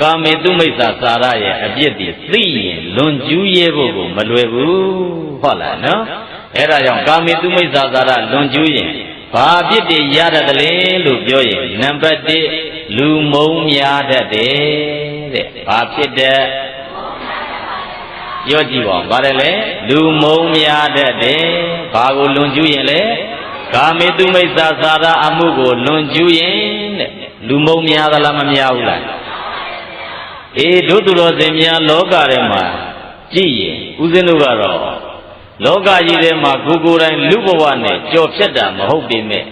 ကာမေတုမိစ္ဆာစာရရဲ့အပြစ်တွေသိရင်လွန်ကျူးရဲဖို့ကိုမလွယ်ဘူးဟုတ်လားနော်အဲ့ဒါကြောင့်ကာမေတုမိစ္ဆာစာရလွန်ကျူးရင်ဘာအပြစ်တွေရတတ်တယ်လဲလို့ပြောရင်နံပါတ်1လူမုံများတတ်တယ်တဲ့ဘာဖြစ်တဲ့ပြောကြည့်ပါဦးဗါတယ်လေလူမုံများတတ်တယ်ဘာကိုလွန်ကျူးရင်လဲကာမေတုမိစ္ဆာစာရအမှုကိုလွန်ကျူးရင်တဲ့လူမုံများသလားမများဘူးလား အေးတို့သူတော်စင်များလောကထဲမှာကြည့်ရင်ဦးဇင်းတို့ကတော့လောကကြီးထဲမှာကိုယ်ကိုယ်တိုင်လူဘဝနဲ့ကြော်ဖြတ်တာမဟုတ်ပေမဲ့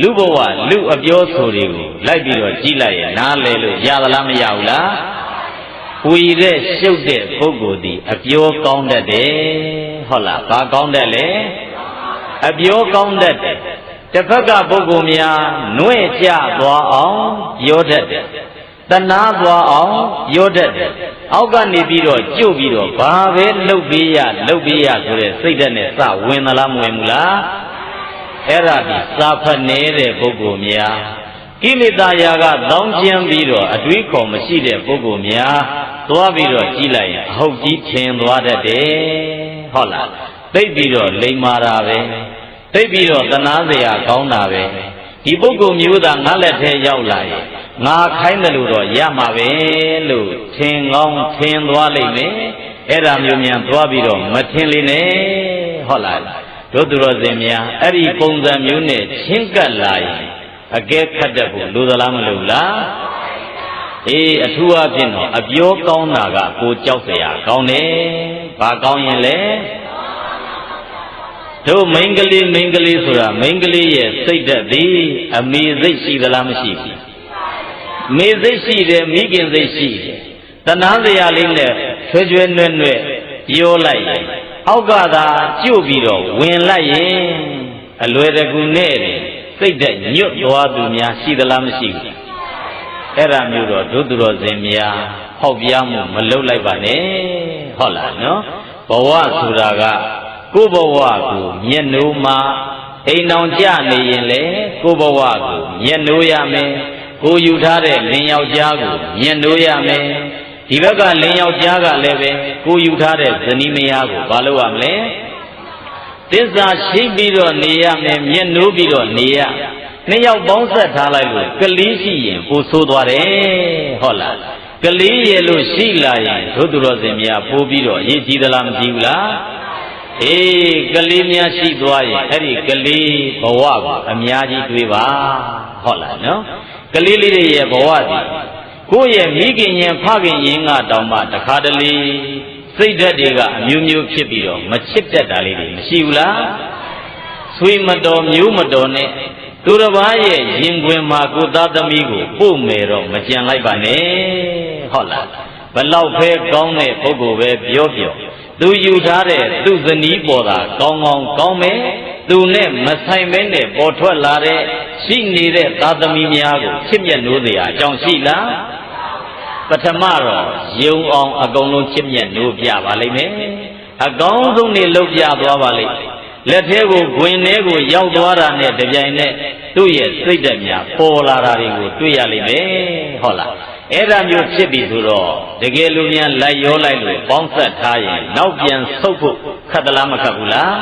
လူဘဝလူအပြောဆိုတွေကိုလိုက်ပြီးတော့ကြည့်လိုက်ရင်နားလဲလို့ရသလားမရဘူးလားဝီတဲ့ရှုပ်တဲ့ပုဂ္ဂိုလ်ဒီအပြောကောင်းတတ်တယ်ဟုတ်လားဘာကောင်းတတ်လဲအပြောကောင်းတတ်တယ်တစ်ဖက်ကပုဂ္ဂိုလ်များနှွဲ့ကြသွားအောင်ပြောတတ်တယ် တနာသွားအောင်ပြောတတ်တယ်အောက်ကနေပြီးတော့ကြုတ်ပြီးတော့ဘာပဲလှုပ်ပေးရလှုပ်ပေးရဆိုတဲ့စိတ်ဓာတ်နဲ့စဝင်သလားမဝင်ဘူးလားအဲ့ဒါဒီစာဖတ်နေတဲ့ပုဂ္ဂိုလ်များကိလေသာယာကတောင်းကျမ်းပြီးတော့အတွေးခေါ်မရှိတဲ့ပုဂ္ဂိုလ်များသွားပြီးတော့ကြည်လိုက်ရင်အဟုတ်ကြီးထင်သွားတတ်တယ်ဟုတ်လားသိပြီးတော့လိမ္မာတာပဲသိပြီးတော့တနာစရာကောင်းတာပဲဒီပုဂ္ဂိုလ်မျိုးသားငါလက်ထဲရောက်လာရင် ငါခိုင်းတယ်လို့တော့ရမှာပဲလို့ထင်ကောင်းထင်သွားလိမ့်မယ်အဲ့ဒါမျိုးမြန်သွားပြီးတော့မထင်လိမ့်နဲ့ဟုတ်လားတို့သူတော်စင်များအဲ့ဒီပုံစံမျိုးနဲ့ချင်းကပ်လာရင်အကဲခတ်တတ်ဖို့လိုသလားမလိုလားအေးအထူးအဖြစ်တော့အပြောကောင်းတာကကိုကြောက်စရာကောင်းတယ်ဘာကောင်းရင်လဲတို့မိန်းကလေးမိန်းကလေးဆိုတာမိန်းကလေးရဲ့စိတ်ဓာတ်သည်အမေစိတ်ရှိသလားမရှိဘူး မေစိတ်ရှိတယ်မိခင်စိတ်ရှိတယ်တဏှာစရာလေးနဲ့ချွဲချွဲနွဲ့နွဲ့ပြောလိုက်ရင်အောက်ကသာကျုပ်ပြီးတော့ဝင်လိုက်ရင်အလွယ်တကူနဲ့စိတ်ဓာတ်ညွတ်သွားသူများရှိသလားမရှိဘူးအဲ့ဒါမျိုးတော့ဒုသူတော်စင်များဟောက်ပြားမှုမလုပ်လိုက်ပါနဲ့ဟုတ်လားနော်ဘဝဆိုတာကကိုယ်ဘဝကိုမျက်နှိုးမှာအိမ်အောင်ကြနေရင်လေကိုယ်ဘဝကိုမျက်နှိုးရမယ် ကိုယူထားတဲ့လင်ယောက်ျားကိုမျက်နှိုးရမယ်ဒီဘက်ကလင်ယောက်ျားကလည်းပဲကိုယူထားတဲ့ဇနီးမယားကိုမလုပ်ရမလဲသစ္စာရှိပြီးတော့နေရမယ်မျက်နှိုးပြီးတော့နေရနှစ်ယောက်ပေါင်းဆက်ထားလိုက်လို့ကလေးရှိရင်ပိုဆိုးသွားတယ်ဟုတ်လားကလေးရဲ့လို့ရှိလာရင်ဒုသူတော်စင်များပိုးပြီးတော့အရေးကြီးသလားမကြီးဘူးလားအေးကလေးများရှိသွားရင်အဲ့ဒီကလေးဘဝကိုအများကြီးတွေးပါဟုတ်လားနော် ကလေးလေးတွေရဲ့ဘဝဒီကိုယ့်ရဲ့မိခင်ရင်ဖခင်ရင်ကတောင်မှတခါတလေစိတ်ဓာတ်တွေကအမျိုးမျိုးဖြစ်ပြီးတော့မချစ်တတ်တာလေးတွေမရှိဘူးလားဆွေမတော်မျိုးမတော်နဲ့သူတစ်ပါးရဲ့ရင်ခွင်မှာကိုသားသမီးကိုပို့မယ်တော့မကြံလိုက်ပါနဲ့ဟုတ်လားဘလောက်ပဲကောင်းတဲ့ပုဂ္ဂိုလ်ပဲပြောပြောသူယူထားတဲ့သူဇနီးပေါ်တာကောင်းကောင်းကောင်းမယ် သူနဲ့မဆိုင်မဲနဲ့ပေါ်ထွက်လာတဲ့ရှိနေတဲ့သာသမီများကိုချစ်မြတ်နိုးစရာအကြောင်းရှိလားပထမတော့ယုံအောင်အကုန်လုံးချစ်မြတ်နိုးပြပါလိမ့်မယ်အကောင်းဆုံးနေလုပ်ပြသွားပါလိမ့်လက်ထဲကိုဂွင်ထဲကိုရောက်သွားတာနဲ့တပြိုင်နက်သူ့ရဲ့စိတ်ဓာတ်များပေါ်လာတာတွေကိုတွေ့ရလိမ့်မယ်ဟုတ်လားအဲ့ဒါမျိုးဖြစ်ပြီဆိုတော့တကယ်လို့များလိုက်ရောလိုက်လို့ပေါင်းဆက်ထားရင်နောက်ပြန်ဆုတ်ဖို့ခက်သလားမခက်ဘူးလား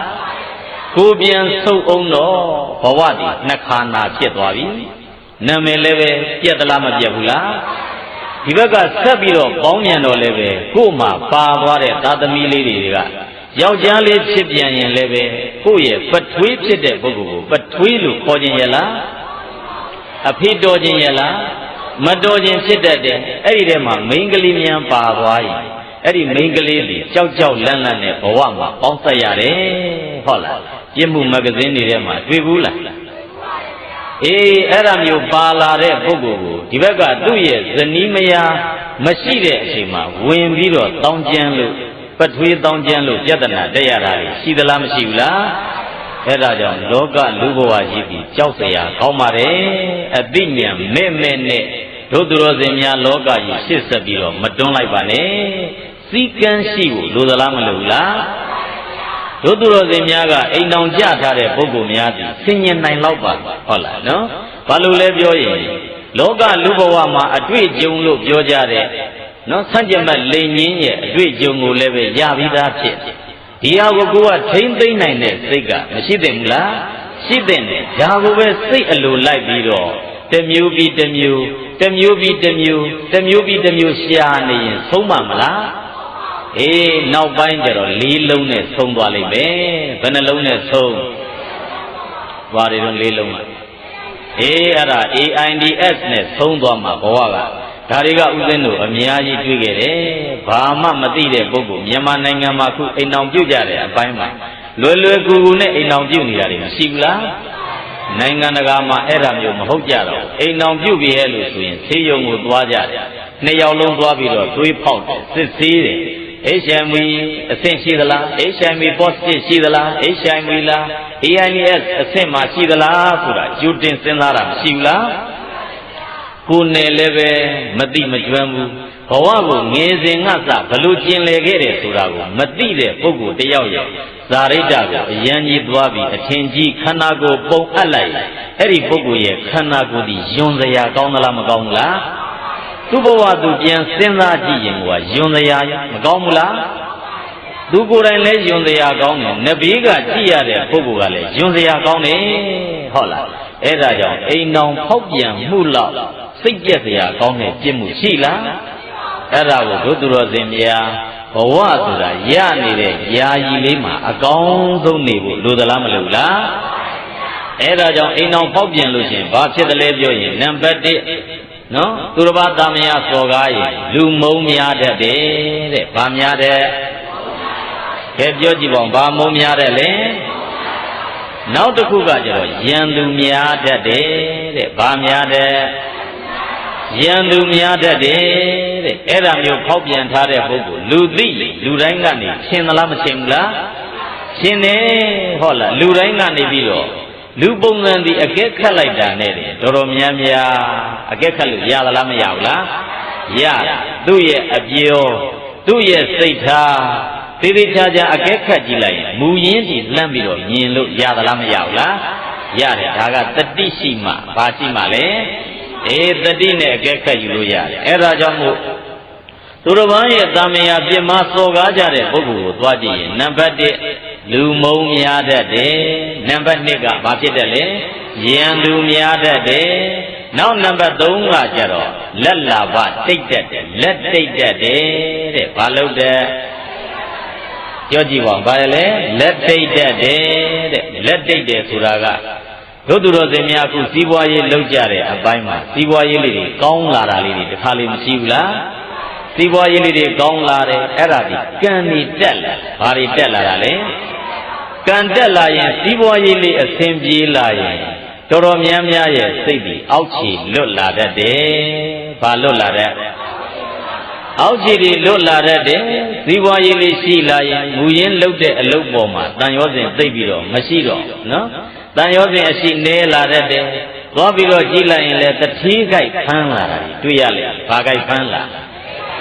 ကိုပြန်ဆုတ်အောင်တော့ဘဝတည်နှစ်ခါနာဖြစ်သွားပြီနာမည်လည်းပဲပြက်သလားမပြက်ဘူးလားဒီဘက်ကဆက်ပြီးတော့ပေါင်းမြန်တော့လည်းပဲကို့မှာပါသွားတဲ့သာသမီလေးတွေကယောက်ျားလေးဖြစ်ပြန်ရင်လည်းပဲကိုယ့်ရဲ့ပထွေးဖြစ်တဲ့ပုဂ္ဂိုလ်ကိုပထွေးလို့ခေါ်ခြင်းရဲ့လားအဖေတော်ခြင်းရဲ့လားမတော်ခြင်းဖြစ်တတ်တယ်အဲ့ဒီထဲမှာမိန်းကလေးများပါသွားရင် အဲ့ဒီမိန်းကလေးတွေကြောက်ကြောက်လန့်လန့်နဲ့ဘဝမှာပေါင်းဆက်ရတယ်ဟုတ်လားပြစ်မှုမဂ္ဂဇင်းတွေထဲမှာတွေ့ဘူးလားအေးအဲ့ဒါမျိုးပါလာတဲ့ပုဂ္ဂိုလ်ကိုဒီဘက်ကသူ့ရဲ့ဇနီးမယားမရှိတဲ့အချိန်မှာဝင်ပြီးတော့တောင်းကျမ်းလို့ပထွေးတောင်းကျမ်းလို့ပြဿနာတက်ရတာတွေရှိသလားမရှိဘူးလားအဲ့ဒါကြောင့်လောကလူဘဝကြီးကြီးကြောက်စရာကောင်းပါတယ်အတိညာမဲ့မဲ့နဲ့ တို့သူတော်စင်များလောကကြီးရှစ်ဆက်ပြီးတော့မတွန်းလိုက်ပါနဲ့စီကံရှိဖို့လိုသလားမလိုဘူးလားတို့သူတော်စင်များကအိမ်တောင်ကြထားတဲ့ပုဂ္ဂိုလ်များသည်ဆင်ញင်နိုင်တော့ပါဟုတ်လားနော်ဘာလို့လဲပြောရင်လောကလူဘဝမှာအတွေ့အကြုံလို့ပြောကြတဲ့နော်ဆန့်ကျင်ဘက်လိန်ငင်းရဲ့အတွေ့အကြုံကိုလည်းပဲရပြီးသားဖြစ်ဒီဟာကိုကိုကထိမ့်သိမ့်နိုင်တဲ့စိတ်ကမရှိသင့်ဘူးလားရှိသင့်တယ်ဒါကိုပဲစိတ်အလိုလိုက်ပြီးတော့တစ်မျိုးပြီးတစ်မျိုး တစ်မျိုးပြီးတစ်မျိုးတစ်မျိုးပြီးတစ်မျိုးရှာနေရင်ဆုံးမမလားအေးနောက်ပိုင်းကျတော့လေးလုံးနဲ့ဆုံးသွားလိမ့်မယ်ဘယ်နှလုံးနဲ့ဆုံးဘာတွေတော့လေးလုံးอ่ะအေးအဲ့ဒါ AIDS နဲ့ဆုံးသွားမှာဘဝကဒါတွေကဥစဉ်တို့အများကြီးတွေ့ခဲ့တယ်ဘာမှမသိတဲ့ပုဂ္ဂိုလ်မြန်မာနိုင်ငံမှာခုအိမ်အောင်ပြုတ်ကြတဲ့အပိုင်းမှာလွယ်လွယ်ကူကူနဲ့အိမ်အောင်ပြုတ်နေတာတွေမရှိဘူးလား နိုင်ငံတကာမှာအဲ့ဒါမျိုးမဟုတ်ကြတော့အိမ်အောင်ပြုတ်ပြဲလို့ဆိုရင်ဆေးရုံကိုသွားကြတယ်နှစ်ယောက်လုံးသွားပြီးတော့တွေးဖောက်တယ်စစ်ဆေးတယ် HIV အဆင့်ရှိသလား HIV positive ရှိသလား HIV လား AIDS အဆင့်မှာရှိသလားဆိုတာကြိုတင်စဉ်းစားတာမရှိဘူးလားကိုယ်နယ်လည်းပဲမတိမကျွမ်းဘူး ဘဝကိုငယ်စဉ်ကစဘလို့ကျင်လည်ခဲ့တယ်ဆိုတာကိုမသိတဲ့ပုဂ္ဂိုလ်တယောက်ရဲ့ဇာရိတ္တကိုအယံကြီးသွားပြီးအထင်ကြီးခန္ဓာကိုယ်ပုံအပ်လိုက်အဲ့ဒီပုဂ္ဂိုလ်ရဲ့ခန္ဓာကိုယ်ဒီယွန်စရာကောင်းသလားမကောင်းဘူးလားသူ့ဘဝသူပြန်စဉ်းစားကြည့်ရင်ကယွန်စရာမကောင်းဘူးလားသူကိုယ်တိုင်လည်းယွန်စရာကောင်းတယ်နဘေးကကြည့်ရတဲ့ပုဂ္ဂိုလ်ကလည်းယွန်စရာကောင်းတယ်ဟုတ်လားအဲ့ဒါကြောင့်အိမ်တော်ဖောက်ပြန်မှုလောက်စိတ်ကြက်စရာကောင်းတဲ့ပြစ်မှုရှိလား အဲ့ဒါကိုဒုသူတော်စင်များဘဝဆိုတာရနေတဲ့ယာယီလေးမှာအကောင်းဆုံးနေဖို့လိုသလားမလိုဘူးလားအဲ့ဒါကြောင့်အိမ်တော်ဖောက်ပြန်လို့ရှင်ဘာဖြစ်တယ်လဲပြောရင်နံပါတ်1နော်သူတစ်ပါးသားမယားစော်ကားရင်လူမုံများတတ်တယ်တဲ့ဘာများတဲ့ကဲပြောကြည့်ပါဦးဘာမုံများတဲ့လဲနောက်တစ်ခုကကျတော့ယံသူများတတ်တယ်တဲ့ဘာများတဲ့ ယံသူများတတ်တယ်တဲ့အဲ့ဒါမျိုးဖောက်ပြန်ထားတဲ့ပုဂ္ဂိုလ်လူသိလူတိုင်းကနေရှင်းသလားမရှင်းဘူးလားရှင်းတယ်ဟုတ်လားလူတိုင်းကနေပြီးတော့လူပုံစံဒီအကဲခတ်လိုက်တာနဲ့တယ်တော်တော်များများအကဲခတ်လို့ရသလားမရဘူးလားရသူ့ရဲ့အပြောသူ့ရဲ့စိတ်ထားသေသေးချာချာအကဲခတ်ကြည့်လိုက်ရင်မူရင်းဒီလှမ်းပြီးတော့မြင်လို့ရသလားမရဘူးလားရတယ်ဒါကတတိရှိမှဘာရှိမှလဲ အေးတတိနဲ့အကဲခတ်ယူလို့ရတယ်အဲ့ဒါကြောင့်မို့သူတော်ဘာရဲ့တာမယာပြစ်မှာစော်ကားကြတဲ့ပုဂ္ဂိုလ်ကိုသွားကြည့်ရင်နံပါတ်1လူမုံများတတ်တယ်နံပါတ်2ကဘာဖြစ်တယ်လဲယံသူများတတ်တယ်နောက်နံပါတ်3ကကြတော့လက်လာဘတိတ်တက်တယ်လက်တိတ်တက်တယ်တဲ့ဘာလို့တဲ့ပြောကြည့်ပါဦးဘာလဲလက်တိတ်တက်တယ်တဲ့လက်တိတ်တယ်ဆိုတာက တို့သူတော်စင်များအခုစီးပွားရေးလုပ်ကြတဲ့အပိုင်းမှာစီးပွားရေးလေးတွေကောင်းလာတာလေးတွေတခါလေးမရှိဘူးလားစီးပွားရေးလေးတွေကောင်းလာတယ်အဲ့ဒါဒီကံနေတက်လာဘာတွေတက်လာတာလဲကံတက်လာရင်စီးပွားရေးလေးအဆင်ပြေလာရင်တော်တော်များများရဲ့စိတ်တွေအောက်ခြေလွတ်လာတတ်တယ်ဘာလွတ်လာတဲ့အောက်ခြေတွေလွတ်လာတတ်တယ်စီးပွားရေးလေးရှိလာရင်မူရင်းလုတ်တဲ့အလုပ်ပေါ်မှာတန်ရောစဉ်သိပ်ပြီးတော့မရှိတော့နော် တန်ရောစဉ်အရှိနေလာတတ်တယ်သွားပြီးတော့ကြည့်လိုက်ရင်လည်းတတိခိုက်ဖမ်းလာတာတွေ့ရလေဘာခိုက်ဖမ်းလာ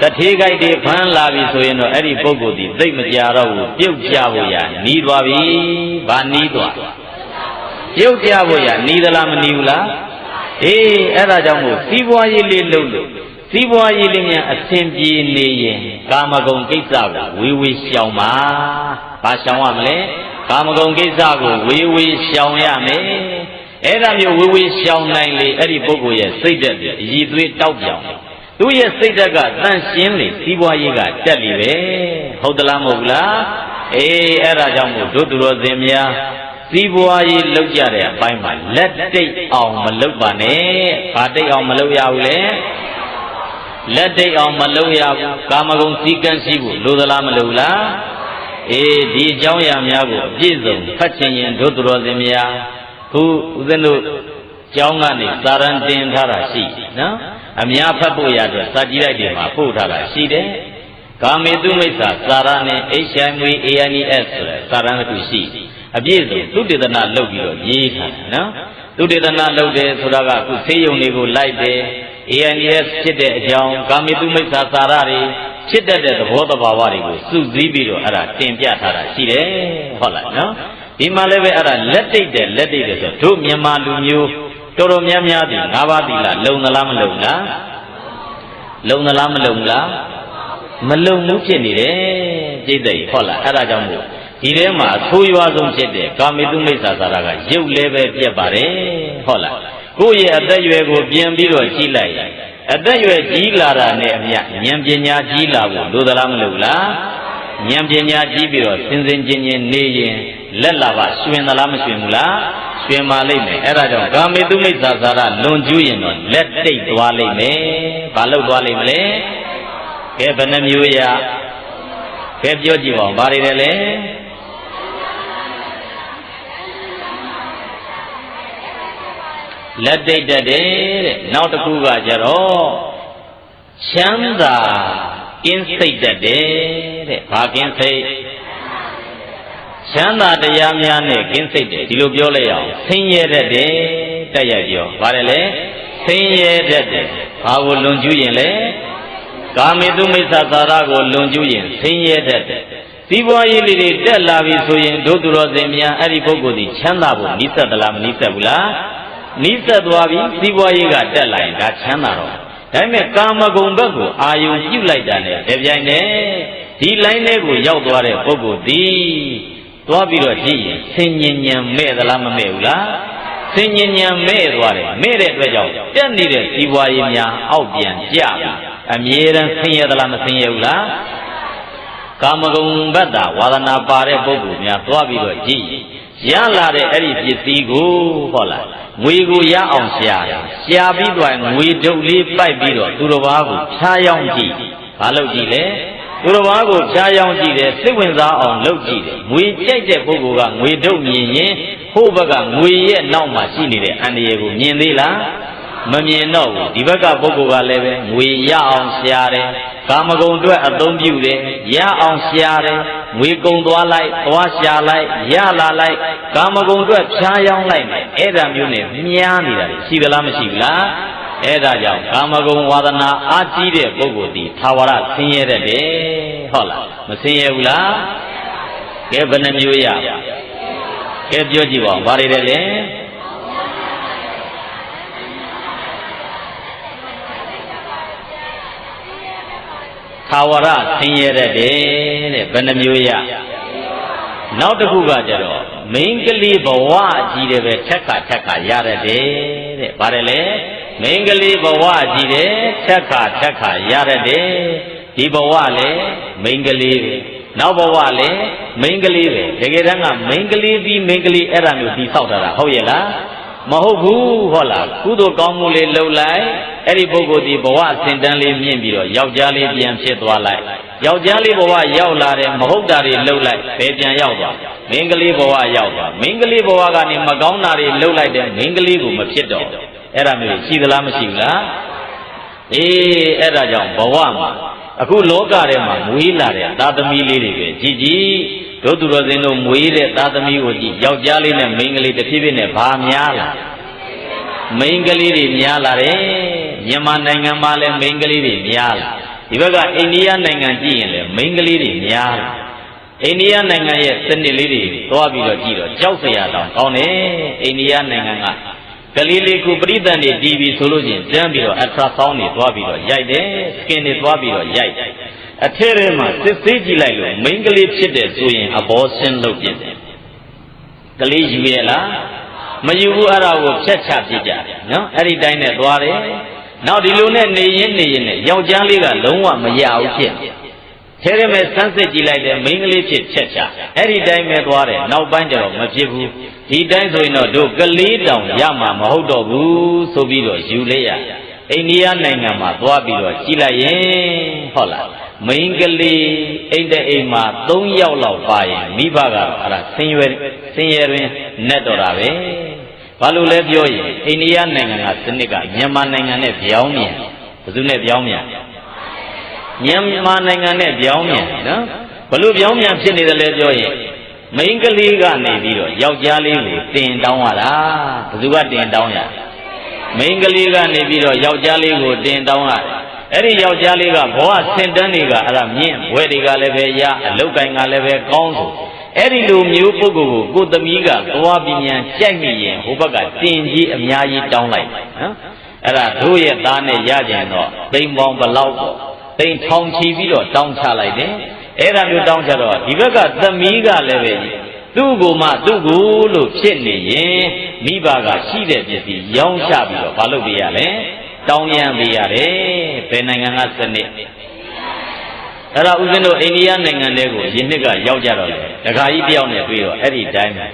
တထေခိုက်တွေဖမ်းလာပြီဆိုရင်တော့အဲ့ဒီပုဂ္ဂိုလ်ဒီသိမကြတော့ဘူးပြုတ်ကြဖို့ရနီးသွားပြီ။ဘာနီးသွားပြုတ်ကြဖို့ရနီးသလားမနီးဘူးလား။အေးအဲ့ဒါကြောင့်မို့စီးပွားရေးလေးလုပ်လို့စီးပွားရေးလေးများအဆင်ပြေနေရင်ကာမဂုဏ်ကိစ္စကိုဝေဝေရှောင်ပါ။ဘာရှောင်ရမလဲ။ ကာမဂုဏ်ကိစ္စကိုဝေဝေရှောင်ရမယ်။အဲ့ဒါမျိုးဝေဝေရှောင်နိုင်လေအဲ့ဒီပုဂ္ဂိုလ်ရဲ့စိတ်ဓာတ်တွေအည်သွေးတောက်ပြောင်တယ်သူရဲ့စိတ်ဓာတ်ကတန့်ရှင်းလေစီးပွားရေးကတက်လေပဲဟုတ်သလားမဟုတ်လားအေးအဲ့ဒါကြောင့်မို့တို့သူတော်စင်များစီးပွားရေးလုပ်ကြတဲ့အပိုင်းမှာလက်တိတ်အောင်မလုပ်ပါနဲ့ဘာတိတ်အောင်မလုပ်ရဘူးလေလက်တိတ်အောင်မလုပ်ရဘူးကာမဂုဏ်စည်းကမ်းရှိဖို့လိုသလားမလိုလား အေးဒီအကြောင်းအရာများကိုအပြည့်စုံဖတ်ချင်ရင်တို့သူတော်စင်များခုဦးဇင်းတို့ကျောင်းကနေစာရန်တင်ထားတာရှိနော်အများဖတ်ဖို့ရတဲ့စာကြည့်လိုက်တယ်မှာပို့ထားတာရှိတယ်ကာမေတုမိစ္ဆာစာရနဲ့ HIV ANES ဆိုတဲ့စာရန်တစ်ခုရှိအပြည့်စုံသုတေသနလုပ်ပြီးတော့ရေးထားတယ်နော်သုတေသနလုပ်တယ်ဆိုတာကအခုဆေးရုံတွေကိုလိုက်တယ် ANES ဖြစ်တဲ့အကြောင်းကာမေတုမိစ္ဆာစာရတွေဖြစ်တတ်တဲ့သဘောတဘာဝတွေကိုစုစည်းပြီးတော့အဲ့ဒါတင်ပြထားတာရှိတယ်ဟုတ်လားနော်ဒီမှာလည်းပဲအဲ့ဒါလက်တိတ်တယ်လက်တိတ်တယ်ဆိုတို့မြန်မာလူမျိုးတော်တော်များများဒီ၅ပါးသီလလုံသလားမလုံလားလုံသလားမလုံလားမလုံမှုဖြစ်နေတယ်ပြိတ္တိဟုတ်လားအဲ့ဒါကြောင့်မို့ဒီထဲမှာအဆိုးရွားဆုံးဖြစ်တဲ့ကာမေတုမိစ္ဆာသာရကရုပ်လည်းပဲပြက်ပါတယ်ဟုတ်လား ကိုယ့်ရဲ့အသက်အရွယ်ကိုပြင်ပြီးတော့ကြည့်လိုက်ရင်အသက်အရွယ်ကြီးလာတာနဲ့အမျှဉာဏ်ပညာကြီးလာဖို့လိုသလားမလိုဘူးလားဉာဏ်ပညာကြီးပြီးတော့စင်စင်ချင်းချင်းနေရင်လက်လာပါရှင်သလားမရှင်ဘူးလားရှင်ပါလိမ့်မယ်အဲ့ဒါကြောင့်ကာမေတုမိစ္ဆာသာရလွန်ကျူးရင်တော့လက်တိတ်သွားလိမ့်မယ်ဘာလို့သွားလိမ့်မလဲကဲဘယ်နှမျိုးရကဲပြောကြည့်ပါဦးဘာတွေလဲ လဲလက်တိတ်တတ်တယ်တဲ့နောက်တစ်ခုကကြတော့ချမ်းသာကင်းစိတ်တတ်တယ်တဲ့ဘာကင်းစိတ်ချမ်းသာတရားများနဲ့ကင်းစိတ်တယ်ဒီလိုပြောလိုက်အောင်ဆင်းရဲတတ်တယ်တက်ရိုက်ပြောဘာလဲလဲဆင်းရဲတတ်တယ်ဘာကိုလွန်ကျူးရင်လဲကာမေတုမိစ္ဆာသာရကိုလွန်ကျူးရင်ဆင်းရဲတတ်တယ်စီးပွားရေးလေးတွေတက်လာပြီဆိုရင်ဒုသူတော်စင်များအဲ့ဒီပုဂ္ဂိုလ်ဒီချမ်းသာဖို့နိစ္စသလားမနိစ္စဘူးလား နိစ္စသွားပြီစီးပွားရေးကတက်လာရင်ဒါချမ်းသာတော့ဒါပေမဲ့ကာမဂုဏ်ဘက်ကိုအာယုံပြုတ်လိုက်တာနဲ့တပြိုင်တည်းဒီလိုင်းလေးကိုရောက်သွားတဲ့ပုဂ္ဂိုလ်ဒီသွားပြီးတော့ကြည့်ရင်ဆင်ញင်ញံမဲ့သလားမမဲ့ဘူးလားဆင်ញင်ញံမဲ့သွားတယ်မဲ့တဲ့အတွက်ကြောင့်တက်နေတဲ့စီးပွားရေးများအောက်ပြန်ကျပြီအမြဲတမ်းဆင်းရဲသလားမဆင်းရဲဘူးလားကာမဂုဏ်ဘက်တာဝါဒနာပါတဲ့ပုဂ္ဂိုလ်များသွားပြီးတော့ကြည့်ရလာတဲ့အဲ့ဒီပစ္စည်းကိုဟောလား ငွေကိုရအောင်ရှာတယ်ရှာပြီးတော့ငွေတုပ်လေးပိုက်ပြီးတော့သူတော်ဘာကိုဖြားယောင်းကြည့်ဘာလို့ကြည့်လဲသူတော်ဘာကိုဖြားယောင်းကြည့်တယ်စိတ်ဝင်စားအောင်လုပ်ကြည့်တယ်ငွေကြိုက်တဲ့ပုဂ္ဂိုလ်ကငွေတုပ်မြင်ရင်ဟိုဘက်ကငွေရဲ့နောက်မှာရှိနေတဲ့အန္တရာယ်ကိုမြင်သေးလား မမြင်တော့ဘူးဒီဘက်ကပုဂ္ဂိုလ်ကလည်းပဲငွေရအောင်ရှာတယ်ကာမဂုဏ်အတွက်အသုံးပြုတယ်ရအောင်ရှာတယ်ငွေကုန်သွားလိုက်သွားရှာလိုက်ရလာလိုက်ကာမဂုဏ်အတွက်ဖြားယောင်းလိုက်မယ်အဲ့ဒါမျိုးနဲ့မြားနေတာရှိသလားမရှိဘူးလားအဲ့ဒါကြောင့်ကာမဂုဏ်ဝါဒနာအာကြီးတဲ့ပုဂ္ဂိုလ်ဒီသာဝရဆင်းရဲတတ်တယ်ဟုတ်လားမဆင်းရဲဘူးလားကဲဘယ်နှမျိုးရကဲပြောကြည့်ပါဦးဘာတွေလဲလဲ သာဝရဆင်းရဲတတ်တယ်တဲ့ဘယ်နှမျိုးရနောက်တစ်ခုကကြတော့မိန်းကလေးဘဝအကြီးတယ်ပဲထက်ခါထက်ခါရတတ်တယ်တဲ့ဗါတယ်လေမိန်းကလေးဘဝအကြီးတယ်ထက်ခါထက်ခါရတတ်တယ်ဒီဘဝလည်းမိန်းကလေးပဲနောက်ဘဝလည်းမိန်းကလေးပဲတကယ်တမ်းကမိန်းကလေးပြီးမိန်းကလေးအဲ့ဒါမျိုးပြီးဆောက်တာဟုတ်ရဲ့လား မဟုတ်ဘူးဟုတ်လားကုသိုလ်ကောင်းမှုလေးလုပ်လိုက်အဲ့ဒီပုဂ္ဂိုလ်ဒီဘဝအစဉ်တန်းလေးမြင့်ပြီးတော့ယောက်ျားလေးပြန်ဖြစ်သွားလိုက်ယောက်ျားလေးဘဝရောက်လာတယ်မဟုတ်တာတွေလုပ်လိုက်ဘယ်ပြန်ရောက်သွားမင်းကလေးဘဝရောက်သွားမင်းကလေးဘဝကနေမကောင်းတာတွေလုပ်လိုက်တယ်မင်းကလေးကိုမဖြစ်တော့အဲ့ဒါမျိုးရှိသလားမရှိဘူးလားအေးအဲ့ဒါကြောင့်ဘဝမှာအခုလောကထဲမှာမွေးလာတဲ့သာသမီလေးတွေပဲကြည်ကြည် တို့သူတော်စင်တို့မွေးတဲ့သားသမီးကိုကြည့်ယောက်ျားလေးနဲ့မိန်းကလေးတစ်ဖြည်းဖြည်းနဲ့ဘာများလာမိန်းကလေးတွေများလာတယ်မြန်မာနိုင်ငံမှာလည်းမိန်းကလေးတွေများလာဒီဘက်ကအိန္ဒိယနိုင်ငံကြည့်ရင်လည်းမိန်းကလေးတွေများလာအိန္ဒိယနိုင်ငံရဲ့စနစ်လေးတွေသွားပြီးတော့ကြည့်တော့ကြောက်စရာတောင်ကောင်းတယ်အိန္ဒိယနိုင်ငံကကလေးလေးကိုပြိတ္တန်တွေတီးပြီးဆိုလို့ချင်းတန်းပြီးတော့အထရာဆောင်းတွေသွားပြီးတော့ရိုက်တယ်စကင်တွေသွားပြီးတော့ရိုက်တယ် အထဲထဲမှာစစ်သေးကြည့်လိုက်လို့မိန်းကလေးဖြစ်တယ်ဆိုရင်အဘောဆင်းလုပ်ပြတယ်ကလေးယူရဲ့လားမယူဘူးအဲ့ဒါကိုဖြတ်ချပြစ်ကြတယ်နော်အဲ့ဒီတိုင်းနဲ့သွားတယ်နောက်ဒီလိုနဲ့နေရင်နေရင်နဲ့ယောက်ျားလေးကလုံးဝမရဘူးဖြစ်ထဲထဲမဲ့ဆန်းစစ်ကြည့်လိုက်တယ်မိန်းကလေးဖြစ်ဖြတ်ချအဲ့ဒီတိုင်းပဲသွားတယ်နောက်ပိုင်းကျတော့မဖြစ်ဘူးဒီတိုင်းဆိုရင်တော့တို့ကလေးတောင်ရမှာမဟုတ်တော့ဘူးဆိုပြီးတော့ယူလိုက်ရအိန္ဒိယနိုင်ငံမှာသွားပြီးတော့ကြည့်လိုက်ရင်ဟုတ်လား မိန်းကလေးအိမ်တဲ့အိမ်မှာ3ယောက်လောက်ပါရင်မိဘကအဲ့ဒါဆင်းရဲဆင်းရဲတွင်နဲ့တော်တာပဲဘာလို့လဲပြောရင်အိန္ဒိယနိုင်ငံကစနစ်ကမြန်မာနိုင်ငံနဲ့ပြောင်းမြန်ဘယ်သူနဲ့ပြောင်းမြန်မြန်မာနိုင်ငံနဲ့ပြောင်းမြန်နော်ဘလို့ပြောင်းမြန်ဖြစ်နေတယ်လဲပြောရင်မိန်းကလေးကနေပြီးတော့ယောက်ျားလေးကိုတင်တောင်းရတာဘယ်သူကတင်တောင်းရမိန်းကလေးကနေပြီးတော့ယောက်ျားလေးကိုတင်တောင်းရတယ် အဲ့ဒီယောက်ျားလေးကဘဝဆင်တန်းတွေကအဲ့ဒါမြင့်ဘွဲတွေကလည်းပဲရအလုတ်ကင်ကလည်းပဲကောင်းဆိုအဲ့ဒီလိုမျိုးပုဂ္ဂိုလ်ကိုကိုသမီးကသွားပြီးမြန်ကြိုက်မိရင်ဟိုဘက်ကတင်ကြီးအများကြီးတောင်းလိုက်နော်အဲ့ဒါတို့ရဲ့သားနဲ့ရကြင်တော့သိမ်ပေါင်းဘလောက်ပေါ့တိမ်ထောင်ချီပြီးတော့တောင်းချလိုက်တယ်အဲ့ဒါမျိုးတောင်းချတော့ဒီဘက်ကသမီးကလည်းပဲသူ့ကိုမှသူ့ကိုလို့ဖြစ်နေရင်မိဘကရှိတဲ့ပစ္စည်းရောင်းချပြီးတော့မလုပ်ပြရလဲ တောင်းရမ်းပေးရတယ်ဘယ်နိုင်ငံကစနစ်အဲ့ဒါဦးဇင်းတို့အိန္ဒိယနိုင်ငံတွေကိုယင်းနှစ်ကရောက်ကြတော့လေဒကာကြီးတယောက်နဲ့တွေ့တော့အဲ့ဒီတိုင်းပဲ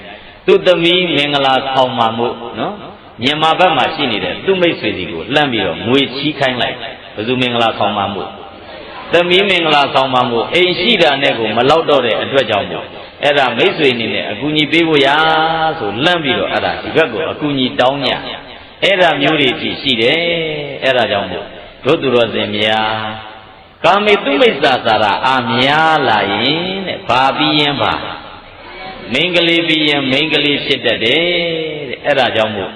သူ့သမီးမင်္ဂလာဆောင်မှာမို့နော်မြန်မာဘက်မှာရှိနေတဲ့သူ့မိတ်ဆွေစီကိုလှမ်းပြီးတော့ငွေချီးခိုင်းလိုက်ဘယ်သူမင်္ဂလာဆောင်မှာမို့သမီးမင်္ဂလာဆောင်မှာမို့အိမ်ရှိတာနဲ့ကိုမလောက်တော့တဲ့အတွက်ကြောင့်မို့အဲ့ဒါမိတ်ဆွေအနေနဲ့အကူအညီပေးဖို့ရာဆိုလှမ်းပြီးတော့အဲ့ဒါဒီဘက်ကိုအကူအညီတောင်းညာ အဲ့ဒါမျိုးတွေကြည့်ရှိတယ်အဲ့ဒါကြောင့်မို့တို့သူတော်စင်များကာမေတုမိစ္ဆာသာရအာများလာရင်တဲ့ဘာပြီးရင်ဘာမင်္ဂလိပြီးရင်မင်္ဂလိဖြစ်တတ်တယ်တဲ့အဲ့ဒါကြောင့်မို့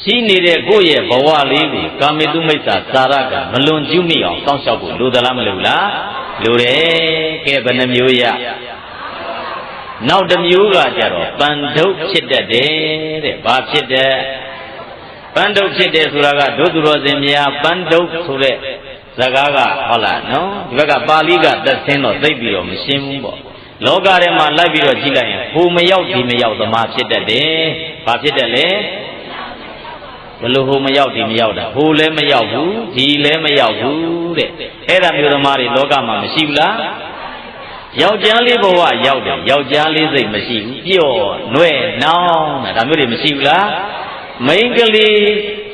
ရှိနေတဲ့ကိုယ့်ရဲ့ဘဝလေးကိုကာမေတုမိစ္ဆာသာရကမလွန်ကျူးမိအောင်စောင့်ရှောက်ဖို့လိုသလားမလိုလားလိုတယ်ကဲဘယ်နှမျိုးရနောက်တစ်မျိုးကကြတော့ပန္ဒုတ်ဖြစ်တတ်တယ်တဲ့ဘာဖြစ်တဲ့ ပန္ဒုတ်ဖြစ်တယ်ဆိုတာကဒုသူတော်စင်များပန္ဒုတ်ဆိုတဲ့စကားကဟုတ်လားနော်ဒီဘက်ကပါဠိကသက်ဆင်းတော့သိပြီးတော့မရှင်းဘူးပေါ့လောကထဲမှာလိုက်ပြီးတော့ကြည့်လိုက်ရင်ဟိုမရောက်ဒီမရောက်သမားဖြစ်တတ်တယ်ဘာဖြစ်တတ်လဲဘလို့ဟိုမရောက်ဒီမရောက်တာဟိုလည်းမရောက်ဘူးဒီလည်းမရောက်ဘူးတဲ့အဲ့ဒါမျိုးသမားတွေလောကမှာမရှိဘူးလားယောက်ျားလေးဘဝရောက်တယ်ယောက်ျားလေးစိတ်မရှိဘူးပျော့နွဲ့နောင်းတာဒါမျိုးတွေမရှိဘူးလား မိန်းကလေး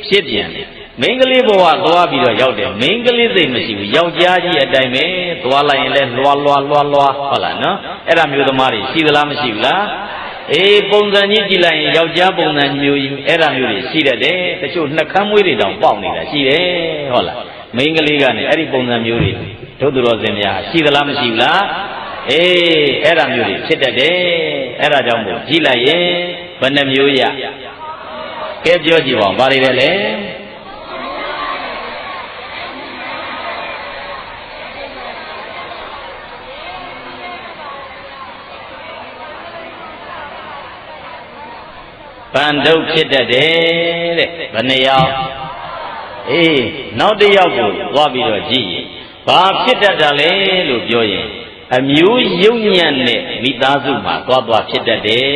ဖြစ်ပြန်တယ်မိန်းကလေးဘဝသွားပြီးတော့ရောက်တယ်မိန်းကလေးစိတ်မရှိဘူးယောက်ျားကြီးအတိုင်းပဲသွားလိုက်ရင်လည်းလွာလွာလွာလွာဟုတ်လားနော်အဲ့ဒါမျိုးသမားတွေရှိသလားမရှိဘူးလားအေးပုံစံကြီးကြည့်လိုက်ရင်ယောက်ျားပုံစံမျိုးကြီးအဲ့ဒါမျိုးတွေရှိတတ်တယ်တချို့နှကမ်းမွေးတွေတောင်ပေါက်နေတာရှိတယ်ဟုတ်လားမိန်းကလေးကနေအဲ့ဒီပုံစံမျိုးတွေတို့သူတော်စင်များရှိသလားမရှိဘူးလားအေးအဲ့ဒါမျိုးတွေဖြစ်တတ်တယ်အဲ့ဒါကြောင့်မို့ကြည့်လိုက်ရင်ဘယ်နှမျိုးရ ကဲပြောကြည့်ပါဦးဘာတွေလဲလဲပန္ဒုတ်ဖြစ်တတ်တယ်တဲ့ဘယ်နှယောက်အေးနောက်တစ်ယောက်ကိုသွားပြီးတော့ကြည့်ရင်ဘာဖြစ်တတ်တာလဲလို့ပြောရင်အမျိုးယုံညံ့တဲ့မိသားစုမှာသွားသွားဖြစ်တတ်တယ်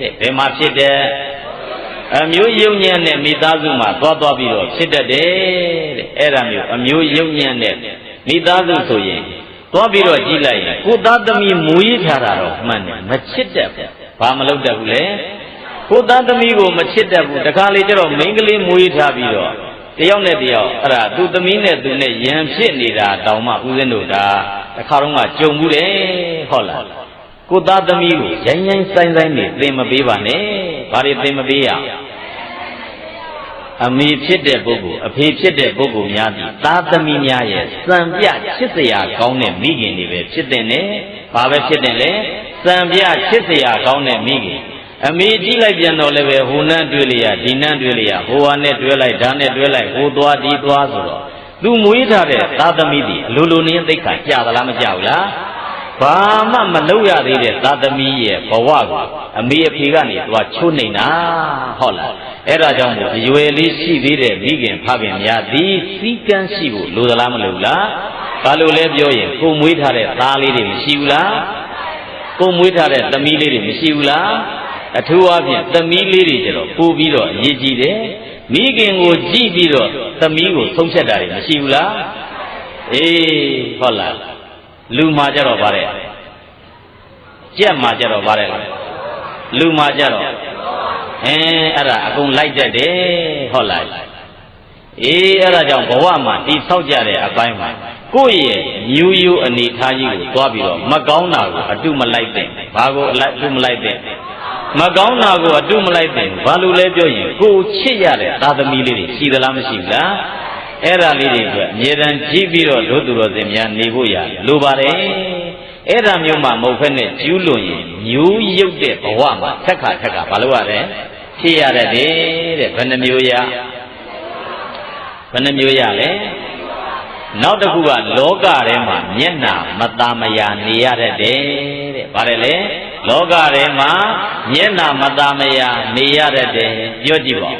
တဲ့ဘယ်မှာဖြစ်တဲ့ အမျိုးယုံညံ့တဲ့မိသားစုမှာသွားသွားပြီးတော့ဖြစ်တတ်တယ်တဲ့အဲ့ဒါမျိုးအမျိုးယုံညံ့တဲ့မိသားစုဆိုရင်သွားပြီးတော့ကြည့်လိုက်ရင်ကိုသားသမီးမူရထားတာတော့မှန်တယ်မချစ်တတ်ဘူးဘာမလုပ်တတ်ဘူးလဲကိုသားသမီးကိုမချစ်တတ်ဘူးတခါလေကျတော့မိန်းကလေးမွေးထားပြီးတော့တယောက်နဲ့တယောက်အဲ့ဒါသူသမီးနဲ့သူနဲ့ယံဖြစ်နေတာတောင်မှဦးဇင်းတို့ဒါတခါတော့မှကြုံဘူးတယ်ဟုတ်လား ကိုသားသမီးကိုရိုင်းရိုင်းဆိုင်ဆိုင်နေသင်မပေးပါနဲ့ဘာတွေသင်မပေးရအမေဖြစ်တဲ့ပုဂ္ဂိုလ်အဖေဖြစ်တဲ့ပုဂ္ဂိုလ်များသည်သားသမီးများရဲ့စံပြချစ်စရာကောင်းတဲ့မိခင်တွေပဲဖြစ်တဲ့နဲ့ဘာပဲဖြစ်တဲ့လဲစံပြချစ်စရာကောင်းတဲ့မိခင်အမေကြည့်လိုက်ပြန်တော့လည်းပဲဟိုနန်းတွေ့လျာဒီနန်းတွေ့လျာဟိုဟာနဲ့တွေ့လိုက်ဒါနဲ့တွေ့လိုက်ဟိုသွားဒီသွားဆိုတော့သူမွေးထားတဲ့သာသမီတွေအလိုလိုနည်းသိက္ခာကြာသလားမကြာဘူးလား ဘာမှမလုပ်ရသေးတဲ့သာသမီရဲ့ဘဝကိုအမေအဖေကနေသွားချိုးနေတာဟုတ်လားအဲ့ဒါကြောင့်မို့အရွယ်လေးရှိသေးတဲ့မိခင်ဖခင်များသည်စီကန်းရှိဖို့လိုသလားမလိုဘူးလားဘာလို့လဲပြောရင်ကိုမွေးထားတဲ့သားလေးတွေမရှိဘူးလားကိုမွေးထားတဲ့သမီးလေးတွေမရှိဘူးလားအထူးအဖြင့်သမီးလေးတွေကျတော့ပို့ပြီးတော့အရေးကြီးတယ်မိခင်ကိုကြည့်ပြီးတော့သမီးကိုဆုံးဖြတ်တာတွေမရှိဘူးလားအေးဟုတ်လား လူမှာကြတော့ဗါတဲ့ကြက်မှာကြတော့ဗါတဲ့လူမှာကြတော့အဲအဲ့ဒါအကုန်လိုက်တတ်တယ်ဟုတ်လားအေးအဲ့ဒါကြောင့်ဘဝမှာတိဆောက်ကြတဲ့အပိုင်းမှာကိုယ့်ရဲ့မျိုးရိုးအနေထားကြီးကိုသွားပြီးတော့မကောင်းတာကိုအတုမလိုက်တဲ့ဘာကိုအလိုက်အတုမလိုက်တဲ့မကောင်းတာကိုအတုမလိုက်တဲ့ဘာလို့လဲပြောရင်ကိုချစ်ရတဲ့သာသမီလေးတွေရှိသလားမရှိဘူးလား အဲ့ဒါလေးတွေအတွက်အမြဲတမ်းကြည့်ပြီးတော့ဒုသူတော်စင်များနေဖို့ရလိုပါတယ်အဲ့ဒါမျိုးမှမဟုတ်ဖက်နဲ့ကျူးလွန်ရင်မျိုးရုပ်တဲ့ဘဝမှာထက်ခါထက်ခါဘာလို့ရလဲဖြစ်ရတဲ့တဲ့ဘယ်နှမျိုးရဘယ်နှမျိုးရလဲနောက်တစ်ခုကလောကထဲမှာမျက်နာမตามယာနေရတဲ့တဲ့ဗါတယ်လေလောကထဲမှာမျက်နာမตามယာနေရတဲ့တဲ့ပြောကြည့်ပါ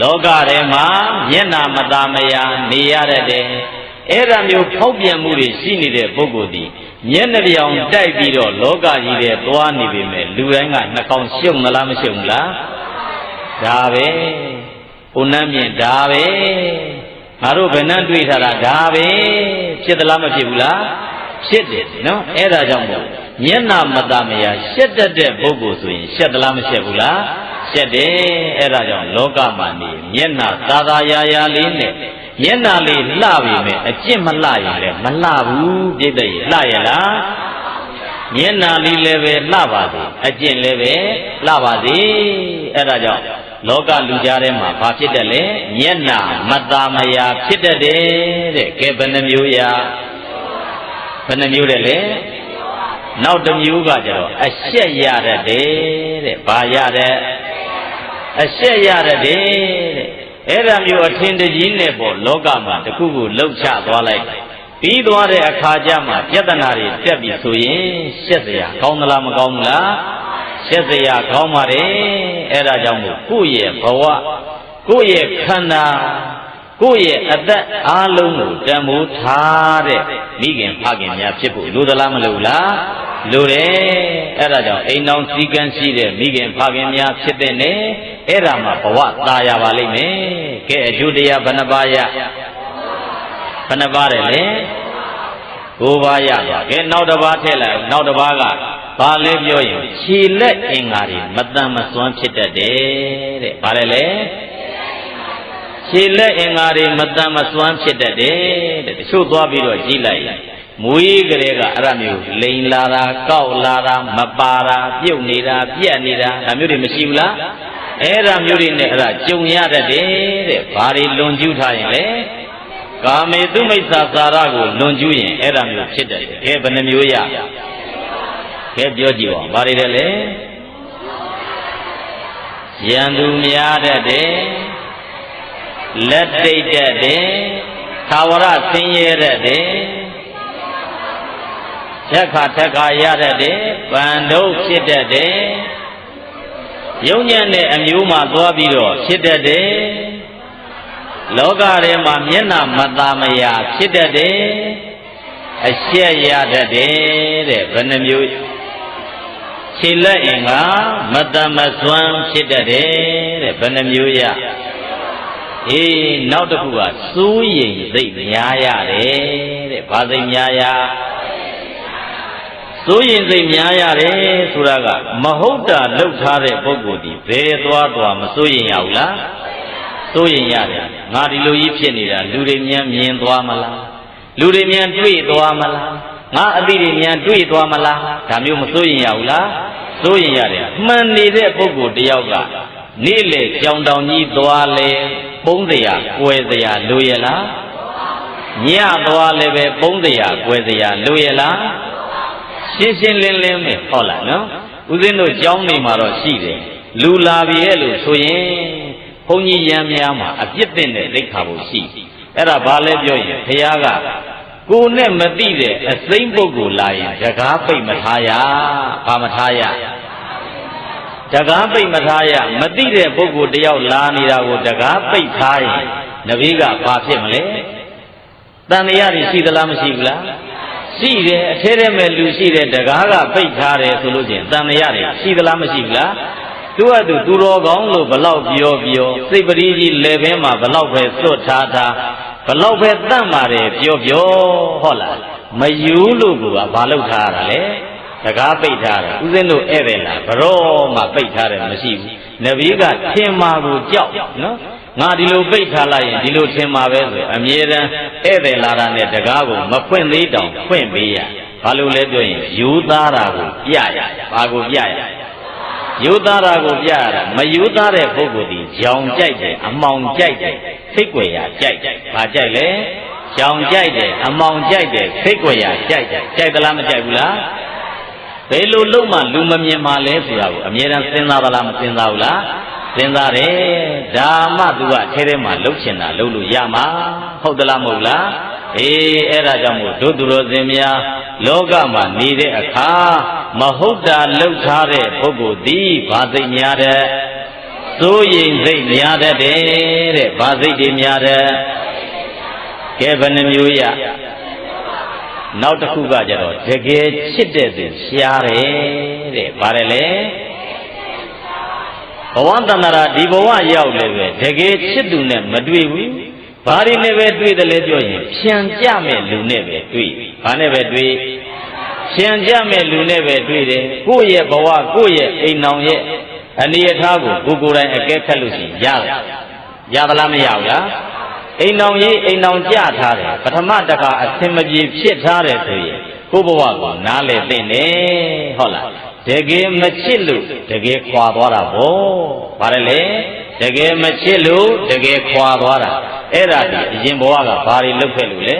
လောကထဲမှာမျက်နာမသာမယာနေရတတ်တယ်အဲ့ဒါမျိုးဖောက်ပြန်မှုတွေရှိနေတဲ့ပုဂ္ဂိုလ်ဒီမျက်နှာပြောင်တိုက်ပြီးတော့လောကကြီးထဲသွားနေပေမဲ့လူတိုင်းကနှကောင်ရှုံမလားမရှုံဘူးလားဒါပဲဘုန်းမ်းမြင်ဒါပဲငါတို့ဘယ်နှံ့တွေးထားတာဒါပဲဖြစ်သလားမဖြစ်ဘူးလားဖြစ်တယ်နော်အဲ့ဒါကြောင့်မို့မျက်နာမသာမယာရှက်တတ်တဲ့ပုဂ္ဂိုလ်ဆိုရင်ရှက်သလားမရှက်ဘူးလား ရှက်တယ်အဲ့ဒါကြောင့်လောကမှာနေမျက်နှာသာသာယာယာလေးနဲ့မျက်နှာလေးလှပြီမဲ့အကျင့်မလှရင်လည်းမလှဘူးပြည့်တဲ့ရလှရလားမျက်နှာလေးလည်းပဲလှပါစေအကျင့်လည်းပဲလှပါစေအဲ့ဒါကြောင့်လောကလူကြားထဲမှာဘာဖြစ်တယ်လဲမျက်နှာမသားမယာဖြစ်တတ်တယ်တဲ့ကဲဘယ်နှမျိုးရာဘယ်နှမျိုးတဲ့လဲနောက်တစ်မျိုးကကြတော့အရှက်ရတတ်တယ်တဲ့ဘာရတဲ့ အရှက်ရတတ်တယ်တဲ့အဲ့ဒါမျိုးအထင်တကြီးနဲ့ပေါ့လောကမှာတခုခုလှုပ်ချသွားလိုက်ပြီးသွားတဲ့အခါကျမှပြဿနာတွေတက်ပြီဆိုရင်ရှက်စရာကောင်းသလားမကောင်းဘူးလားရှက်စရာကောင်းပါတယ်အဲ့ဒါကြောင့်မို့ကိုယ့်ရဲ့ဘဝကိုယ့်ရဲ့ခန္ဓာ ကိုယ့်ရဲ့အသက်အားလုံးကိုတန်ဖိုးထားတဲ့မိခင်ဖခင်များဖြစ်ဖို့လိုသလားမလိုလားလိုတယ်အဲ့ဒါကြောင့်အိမ်တော်စည်းကမ်းရှိတဲ့မိခင်ဖခင်များဖြစ်တဲ့နဲ့အဲ့ဒါမှဘဝသာရပါလိမ့်မယ်ကဲအကျိုးတရားဘယ်နှပါးရဘယ်နှပါးတယ်လဲကိုးပါးရပါကဲနောက်တစ်ပါးထည့်လိုက်နောက်တစ်ပါးကဘာလဲပြောရင်ခြေလက်အင်္ဂါတွေမတန်မစွမ်းဖြစ်တတ်တယ်တဲ့ဘာလဲလဲ ခြေလက်အင်္ဂါတွေမတန်မစွမ်းဖြစ်တတ်တယ်တဲ့တချို့သွားပြီးတော့ကြည့်လိုက်မွေးကလေးကအဲ့ဒါမျိုးလိန်လာတာကောက်လာတာမပါတာပြုတ်နေတာပြက်နေတာဒါမျိုးတွေမရှိဘူးလားအဲ့ဒါမျိုးတွေနဲ့အဲ့ဒါကြုံရတတ်တယ်တဲ့ဘာတွေလွန်ကျူးထားရင်လဲကာမေတုမိစ္ဆာစာရကိုလွန်ကျူးရင်အဲ့ဒါမျိုးဖြစ်တယ်ကဲဘယ်နှမျိုးရကဲပြောကြည့်ပါဘာတွေလဲလဲရန်သူများတတ်တယ် လက်တိတ်တတ်တယ်သာဝရဆင်းရဲတတ်တယ်သက်ခါသက်ခါရတတ်တယ်ဗန္ဒုဖြစ်တတ်တယ်ယုံညံ့တဲ့အမျိုးမှသွားပြီးတော့ဖြစ်တတ်တယ်လောကထဲမှာမျက်နှာမသားမယာဖြစ်တတ်တယ်အရှက်ရတတ်တယ်တဲ့ဘယ်နှမျိုးခြေလက်အင်္ဂါမတမစွမ်းဖြစ်တတ်တယ်တဲ့ဘယ်နှမျိုးရ အေးနောက်တစ်ခုကစိုးရိမ်စိတ်များရတယ်တဲ့ဘာစိတ်များရစိုးရင်စိတ်များရတယ်ဆိုတာကမဟုတ်တာလှုပ်ထားတဲ့ပုဂ္ဂိုလ်ဒီဘယ်သွားသွားမစိုးရင်ရဘူးလားစိုးရင်ရတယ်ငါဒီလိုကြီးဖြစ်နေတာလူတွေမြန်မြင်သွားမလားလူတွေမြန်တွေ့သွားမလားငါအတိတွေမြန်တွေ့သွားမလားဒါမျိုးမစိုးရင်ရဘူးလားစိုးရင်ရတယ်မှန်နေတဲ့ပုဂ္ဂိုလ်တယောက်ကနေ့လေကြောင်တောင်ကြီးသွားလေ ပုံးစရာကွယ်စရာလိုရလားညသွားလည်းပဲပုံးစရာကွယ်စရာလိုရလားရှင်းရှင်းလင်းလင်းပဲဟောလားနော်ဦးဇင်းတို့ကြောင်းနေမှာတော့ရှိတယ်လူလာပြီရဲ့လို့ဆိုရင်ဘုန်းကြီးရံများမှာအပြစ်တင်တဲ့သိက္ခာပုရှိအဲ့ဒါဘာလဲပြောရင်ဘုရားကကိုနဲ့မသိတဲ့အစိမ့်ပုဂ္ဂိုလ်လာရင်တကားပိတ်မထားရဘာမထားရ တကားပိတ်မထားရမသိတဲ့ပုဂ္ဂိုလ်တယောက်လာနေတာကိုတကားပိတ်ထားရင်နဗီကဘာဖြစ်မလဲတန်တရားတွေရှိသလားမရှိဘူးလားရှိတယ်အထဲထဲမဲ့လူရှိတယ်တကားကပိတ်ထားတယ်ဆိုလို့ချင်းတန်ရရတယ်ရှိသလားမရှိဘူးလားသူကသူသူတော်ကောင်းလို့ဘလောက်ပြောပြောစိတ်ပရိကြီးလေပင်မှာဘလောက်ပဲစွတ်ထားတာဘလောက်ပဲတတ်ပါတယ်ပြောပြောဟုတ်လားမယူလို့ကဘာလုပ်ထားရတာလဲ တကားပိတ်ထားတယ်ဥစဉ်တို့ဧည့်သည်လားဘရောမှပိတ်ထားတယ်မရှိဘူးနဗီကထင်မာကိုကြောက်နော်ငါဒီလိုပိတ်ထားလိုက်ရင်ဒီလိုထင်မှာပဲဆိုအမြဲတမ်းဧည့်သည်လာတာနဲ့တကားကိုမဖွင့်သေးတောင်ဖွင့်ပေးရဘာလို့လဲပြောရင်ယူသားတာကိုပြရဘာကိုပြရယူသားတာကိုပြရတာမယူသားတဲ့ပုဂ္ဂိုလ်ဒီကြောင်ကြိုက်တယ်အမောင်ကြိုက်တယ်စိတ်ွယ်ရကြိုက်တယ်ဘာကြိုက်လဲကြောင်ကြိုက်တယ်အမောင်ကြိုက်တယ်စိတ်ွယ်ရကြိုက်တယ်ကြိုက်သလားမကြိုက်ဘူးလား ဘယ်လိုလုံးမှလူမမြင်မှလဲဆိုတာကိုအမြဲတမ်းစဉ်းစားသလားမစဉ်းစားဘူးလားစဉ်းစားတယ်ဒါမှသူကထဲထဲမှာလှုပ်ချင်တာလှုပ်လို့ရမှာဟုတ်သလားမဟုတ်လားအေးအဲ့ဒါကြောင့်မို့တို့သူတော်စင်များလောကမှာနေတဲ့အခါမဟုတ်တာလှုပ်ထားတဲ့ပုဂ္ဂိုလ်သည်ဘာသိများတဲ့စိုးရိမ်စိတ်များတတ်တယ်တဲ့ဘာစိတ်တွေများတဲ့ကဲဘယ်နှမျိုးရ နောက်တစ်ခုကကြတော့တကယ်ချစ်တဲ့သူရှားတယ်တဲ့ဗါတယ်လေဘဝတဏ္ဍာဒီဘဝရောက်လည်းပဲတကယ်ချစ်သူနဲ့မတွေ့ဘူးဘာတွေနဲ့ပဲတွေ့တယ်လဲပြောရင်ဖြံကြမဲ့လူနဲ့ပဲတွေ့ဘာနဲ့ပဲတွေ့ဖြံကြမဲ့လူနဲ့ပဲတွေ့တယ်ကိုယ့်ရဲ့ဘဝကိုယ့်ရဲ့အိမ်နောင်ရဲ့အနေအထားကိုကိုယ်ကိုယ်တိုင်အကဲခတ်လို့ရှိရင်ရတယ်ရသလားမရဘူးလား အိမ်နောင်ကြီးအိမ်နောင်ကြထားတယ်ပထမတခါအဆင်မပြေဖြစ်ထားတယ်ဆိုရင်ကိုယ့်ဘဝကိုနားလေသိနေဟုတ်လားတကယ်မချစ်လို့တကယ်ခွာသွားတာဗောဗါတယ်လေတကယ်မချစ်လို့တကယ်ခွာသွားတာအဲ့ဒါဒီအရင်ဘဝကဘာတွေလုပ်ခဲ့လို့လဲ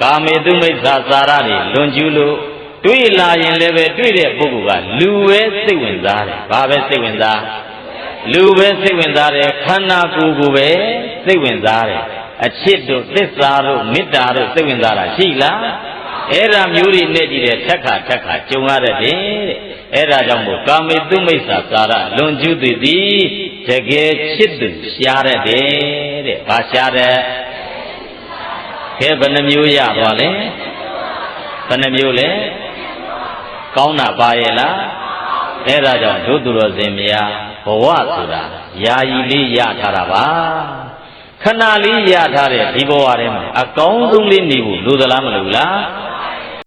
ကာမေတုမိစ္ဆာစာရတွေလွန်ကျူးလို့တွေ့လာရင်လည်းပဲတွေ့တဲ့ပုဂ္ဂိုလ်ကလူပဲစိတ်ဝင်စားတယ်ဘာပဲစိတ်ဝင်စား လူပဲစိတ်ဝင်စားတယ်ခန္ဓာကိုယ်ကိုပဲစိတ်ဝင်စားတယ်အချစ်တို့သစ္စာတို့မေတ္တာတို့စိတ်ဝင်စားတာရှိလားအဲ့ဒါမျိုးတွေနဲ့ကြည့်တဲ့ထက်ခါထက်ခါကြုံရတဲ့တဲ့အဲ့ဒါကြောင့်မို့ကာမေတုမိစ္ဆာစာရလွန်ကျူးသည်သည်တကယ်ချစ်သူရှားတဲ့တဲ့ဘာရှားတဲ့ကဲဘယ်နှမျိုးရသွားလဲဘယ်နှမျိုးလဲကောင်းတာပါရဲ့လားအဲ့ဒါကြောင့်ဒုသူတော်စင်များ ဘဝဆိုတာယာယီလေးရထားတာပါခဏလေးရထားတဲ့ဒီဘဝထဲမှာအကောင်းဆုံးလေးနေဖို့လိုသလားမလိုလား